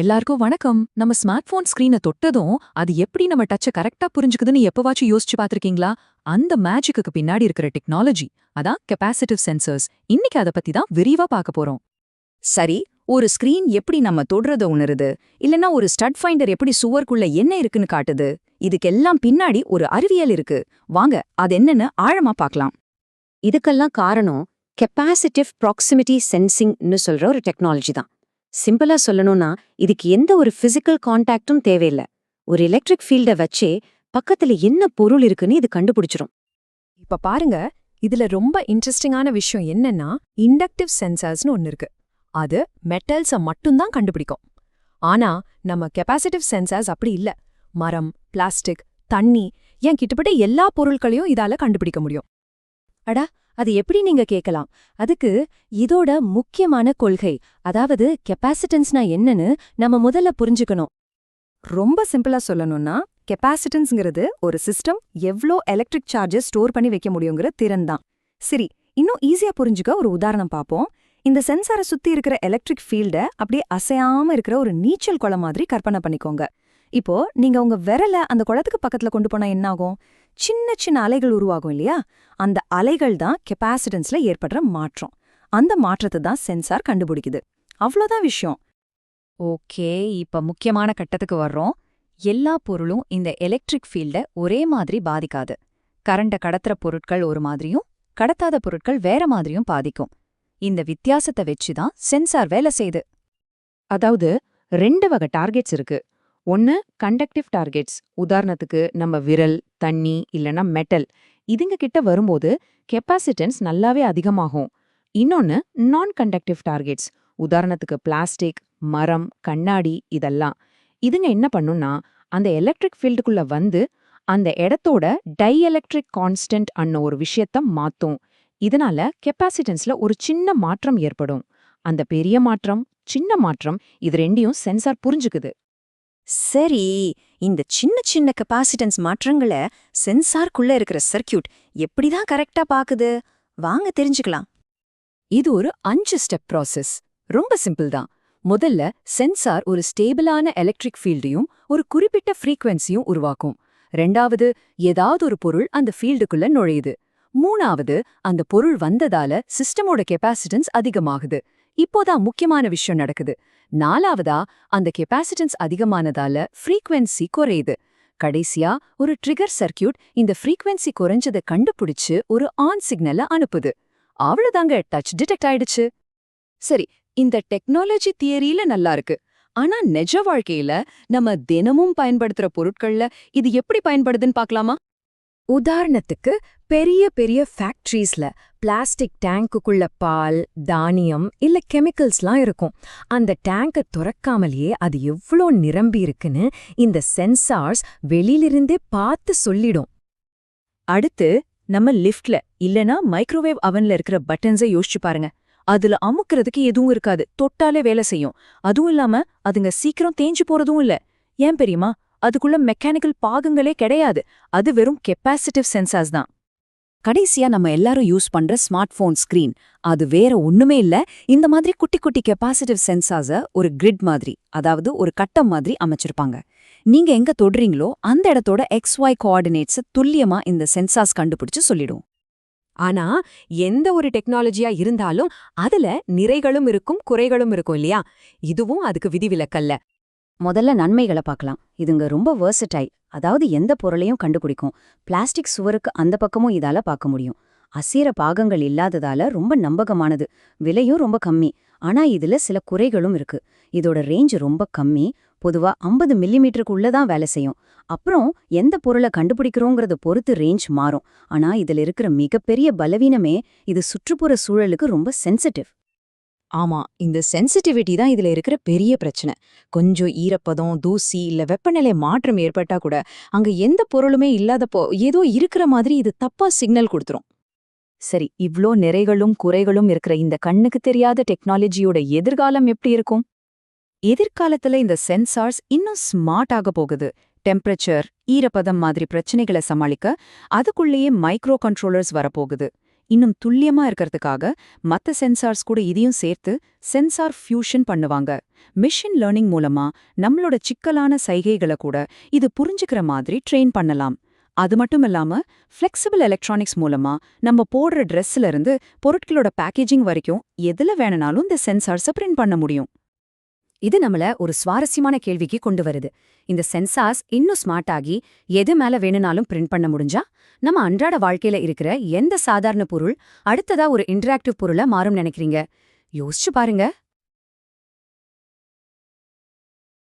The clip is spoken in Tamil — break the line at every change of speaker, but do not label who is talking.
எல்லாருக்கும் வணக்கம். நம்ம ஸ்மார்ட் போன் ஸ்கிரீனை தொட்டதும் அது எப்படி நம்ம டச்சை கரெக்டா புரிஞ்சுக்குதுன்னு எப்பவாச்சும் யோசிச்சு பார்த்திருக்கீங்களா? அந்த மேஜிக்கு பின்னாடி இருக்கிற டெக்னாலஜி அதான் கெபாசிட்டிவ் சென்சர்ஸ். இன்னைக்கு அதை பத்தி தான் விரிவா பார்க்க போறோம்.
சரி ஒரு ஸ்கிரீன் எப்படி நம்ம தொடுறத உணருது? இல்லனா ஒரு ஸ்டட் ஃபைண்டர் எப்படி சுவர்க்குள்ள என்ன இருக்குன்னு காட்டுது? இதுக்கெல்லாம் பின்னாடி ஒரு அறிவியல் இருக்கு. வாங்க அது என்னன்னு ஆழமா பார்க்கலாம்.
இதுக்கெல்லாம் காரணம் கெப்பாசிட்டிவ் ப்ராக்சிமிட்டி சென்சிங்னு சொல்ற ஒரு டெக்னாலஜி தான். சிம்பிளா சொல்லணும்னா இதுக்கு எந்த ஒரு பிசிக்கல் கான்டாக்டும் தேவையில்ல. ஒரு எலக்ட்ரிக் ஃபீல்டை வச்சே பக்கத்துல என்ன பொருள் இருக்குன்னு இது கண்டுபிடிச்சிரும்.
இப்ப பாருங்க இதுல ரொம்ப இன்ட்ரெஸ்டிங்கான விஷயம் என்னன்னா இண்டக்டிவ் சென்சார்ஸ்னு ஒன்னு இருக்கு. அது மெட்டல்ஸ மட்டும்தான் கண்டுபிடிக்கும். ஆனா நம்ம கெப்பாசிட்டிவ் சென்சார்ஸ் அப்படி இல்ல. மரம் பிளாஸ்டிக் தண்ணி ஏன் கிட்டப்பட்ட எல்லா பொருட்களையும் இதால கண்டுபிடிக்க முடியும்.
அடா அது எப்படி நீங்க கேட்கலாம்? அதுக்கு இதோட முக்கியமான கொள்கை அதாவது கெப்பாசிட்டன்ஸ்னா என்னன்னு நம்ம முதல்ல புரிஞ்சுக்கணும்.
ரொம்ப சிம்பிளா சொல்லணும்னா கெப்பாசிட்டன்ஸ்ங்கிறது ஒரு சிஸ்டம் எவ்ளோ எலக்ட்ரிக் சார்ஜஸ் ஸ்டோர் பண்ணி வைக்க முடியுங்கிற திறன் தான். சரி இன்னும் ஈஸியா புரிஞ்சுக்க ஒரு உதாரணம் பார்ப்போம். இந்த சென்சாரை சுத்தி இருக்கிற எலக்ட்ரிக் ஃபீல்ட அப்படியே அசையாம இருக்கிற ஒரு நீச்சல் குளம் மாதிரி கற்பனை பண்ணிக்கோங்க. இப்போ நீங்க உங்க விரல அந்த குளத்துக்கு பக்கத்துல கொண்டு போனா என்ன ஆகும்? சின்ன சின்ன அலைகள் உருவாகும் இல்லையா? அந்த அலைகள் தான் கெப்பாசிட்டன்ஸ்ல ஏற்படுற மாற்றம். அந்த மாற்றத்தை தான் சென்சார் கண்டுபிடிக்குது. அவ்வளோதான் விஷயம்.
ஓகே இப்ப முக்கியமான கட்டத்துக்கு வர்றோம். எல்லா பொருளும் இந்த எலக்ட்ரிக் ஃபீல்ட ஒரே மாதிரி பாதிக்காது. கரண்ட கடத்துற பொருட்கள் ஒரு மாதிரியும் கடத்தாத பொருட்கள் வேற மாதிரியும் பாதிக்கும். இந்த வித்தியாசத்தை வச்சு தான் சென்சார் வேலை செய்யுது.
அதாவது ரெண்டு வகை டார்கெட்ஸ் இருக்கு. ஒன்னு கண்டக்டிவ் டார்கெட்ஸ் உதாரணத்துக்கு நம்ம விரல் தண்ணி இல்லனா மெட்டல் இதுங்க கிட்ட வரும்போது கெப்பாசிட்டன்ஸ் நல்லாவே அதிகமாகும். இன்னொன்னு நான் கண்டக்டிவ் டார்கெட்ஸ் உதாரணத்துக்கு பிளாஸ்டிக் மரம் கண்ணாடி இதெல்லாம். இதுங்க என்ன பண்ணும்னா அந்த எலக்ட்ரிக் ஃபீல்டுக்குள்ள வந்து அந்த இடத்தோட டை எலக்ட்ரிக் கான்ஸ்டன்ட் அன்ன ஒரு விஷயத்த மாத்தும். இதனால கெப்பாசிட்டன்ஸ்ல ஒரு சின்ன மாற்றம் ஏற்படும். அந்த பெரிய மாற்றம் சின்ன மாற்றம் இது ரெண்டையும் சென்சார் புரிஞ்சுக்குது.
சரி இந்த சின்ன சின்ன கெப்பாசிட்டன்ஸ் மாற்றங்களை சென்சார்க்குள்ள இருக்கிற சர்க்கியூட் எப்படிதான் கரெக்டா பாக்குது? வாங்க தெரிஞ்சுக்கலாம்.
இது ஒரு அஞ்சு ஸ்டெப் ப்ராசஸ் ரொம்ப சிம்பிள் தான். முதல்ல சென்சார் ஒரு ஸ்டேபிளான எலக்ட்ரிக் ஃபீல்டையும் ஒரு குறிப்பிட்ட ஃப்ரீக்வன்சியும் உருவாக்கும். ரெண்டாவது ஏதாவது ஒரு பொருள் அந்த ஃபீல்டுக்குள்ள நுழையுது. மூணாவது அந்த பொருள் வந்ததால சிஸ்டமோட கெப்பாசிட்டன்ஸ் அதிகமாகுது. இப்போதான் முக்கியமான விஷயம் நடக்குது. நாலாவதா அந்த கெப்பாசிட்டன்ஸ் அதிகமானதால ஃப்ரீக்வன்சி குறையுது. கடைசியா ஒரு ட்ரிகர் சர்க்கியூட் இந்த ஃப்ரீக்வன்சி குறைஞ்சதை கண்டுபிடிச்சு ஒரு ஆன் சிக்னலை அனுப்புது. அவ்வளவுதாங்க டச் டிடெக்ட் ஆயிடுச்சு. சரி இந்த டெக்னாலஜி தியரியில நல்லா இருக்கு. ஆனா நெஜ வாழ்க்கையில நம்ம தினமும் பயன்படுத்துற பொருட்கள்ல இது எப்படி பயன்படுதுன்னு பாக்கலாமா
உதாரணத்துக்கு பெரிய பெரிய ஃபேக்ட்ரிஸ்ல பிளாஸ்டிக் டேங்குக்குள்ள பால் தானியம் இல்ல கெமிக்கல்ஸ்லாம் இருக்கும். அந்த டேங்கை துறக்காமலேயே அது எவ்ளோ நிரம்பி இருக்குன்னு இந்த சென்சார்ஸ் வெளியிலிருந்தே பார்த்து சொல்லிடும்.
அடுத்து நம்ம லிஃப்ட்ல இல்லனா மைக்ரோவேவ் அவன்ல இருக்கிற பட்டன்ஸை யோசிச்சு பாருங்க. அதுல அமுக்கிறதுக்கு எதுவும் இருக்காது. தொட்டாலே வேலை செய்யும். அதுவும் இல்லாம அதுங்க சீக்கிரம் தேஞ்சு போறதும் இல்ல. ஏன் பெரியமா அதுக்குள்ள மெக்கானிக்கல் பாகங்களே கிடையாது. அது வெறும் கெப்பாசிட்டிவ் சென்சார்ஸ் தான். கடைசியா நம்ம எல்லாரும் யூஸ் பண்ற ஸ்மார்ட் போன் ஸ்கிரீன் அது வேற ஒண்ணுமே இல்ல. இந்த மாதிரி குட்டி குட்டி கெப்பாசிட்டிவ் சென்சார்ஸ ஒரு கிரிட் மாதிரி அதாவது ஒரு கட்டம் மாதிரி அமைச்சிருப்பாங்க. நீங்க எங்க தொடுறீங்களோ அந்த இடத்தோட எக்ஸ் ஒய் கோஆர்டினேட்ஸ துல்லியமா இந்த சென்சார்ஸ் கண்டுபிடிச்சு சொல்லிடும்.
ஆனா எந்த ஒரு டெக்னாலஜியா இருந்தாலும் அதுல நிறைகளும் இருக்கும் குறைகளும் இருக்கும் இல்லையா? இதுவும் அதுக்கு விதிவிலக்கல்ல.
முதல்ல நன்மைகளை பார்க்கலாம். இதுங்க ரொம்ப வேர்சடைல் அதாவது எந்த பொருளையும் கண்டுபிடிக்கும். பிளாஸ்டிக் சுவருக்கு அந்த பக்கமும் இதால பார்க்க முடியும். அசீர பாகங்கள் இல்லாததால ரொம்ப நம்பகமானது. விலையும் ரொம்ப கம்மி. ஆனா இதுல சில குறைகளும் இருக்கு. இதோட ரேஞ்ச் ரொம்ப கம்மி. பொதுவா ஐம்பது மில்லிமீட்டருக்கு தான் வேலை செய்யும். அப்புறம் எந்த பொருளை கண்டுபிடிக்கிறோங்கிறத பொறுத்து ரேஞ்ச் மாறும். ஆனா இதுல இருக்கிற மிகப்பெரிய பலவீனமே இது சுற்றுப்புற சூழலுக்கு ரொம்ப சென்சிட்டிவ்
ஆமா இந்த சென்சிட்டிவிட்டி தான் இதுல இருக்கிற பெரிய பிரச்சனை. கொஞ்சம் ஈரப்பதம் தூசி இல்ல வெப்பநிலை மாற்றம் ஏற்பட்டா கூட அங்க எந்த பொருளுமே இல்லாதப்போ ஏதோ இருக்கிற மாதிரி இது தப்பா சிக்னல் கொடுத்துரும். சரி இவ்ளோ நிறைகளும் குறைகளும் இருக்கிற இந்த கண்ணுக்கு தெரியாத டெக்னாலஜியோட எதிர்காலம் எப்படி இருக்கும்?
எதிர்காலத்துல இந்த சென்சார்ஸ் இன்னும் ஸ்மார்ட் ஆக போகுது. டெம்பரேச்சர் ஈரப்பதம் மாதிரி பிரச்சனைகளை சமாளிக்க அதுக்குள்ளேயே மைக்ரோ கண்ட்ரோலர்ஸ் வரப்போகுது. இன்னும் துல்லியமா இருக்கிறதுக்காக மத்த சென்சார்ஸ் கூட இதையும் சேர்த்து சென்சார் ஃபியூஷன் பண்ணுவாங்க. மிஷின் லேர்னிங் மூலமா நம்மளோட சிக்கலான சைகைகளை கூட இது புரிஞ்சுக்கிற மாதிரி ட்ரெயின் பண்ணலாம். அது மட்டும் இல்லாம ஃப்ளெக்சிபிள் எலக்ட்ரானிக்ஸ் மூலமா நம்ம போடுற ட்ரெஸ்ல இருந்து பொருட்களோட பேக்கேஜிங் வரைக்கும் எதுல வேணும்னாலும் இந்த சென்சார்ஸை பிரிண்ட் பண்ண முடியும்.
இது நம்மள ஒரு சுவாரஸ்யமான கேள்விக்கு கொண்டு வருது. இந்த சென்சார்ஸ் இன்னும் ஸ்மார்ட் ஆகி எது மேல வேணும்னாலும் பிரிண்ட் பண்ண முடிஞ்சா? நம்ம அன்றாட வாழ்க்கையில இருக்கிற எந்த சாதாரண பொருள் அடுத்ததா ஒரு இன்டராக்டிவ் பொருளா மாறும் நினைக்கிறீங்க? யோசிச்சு பாருங்க.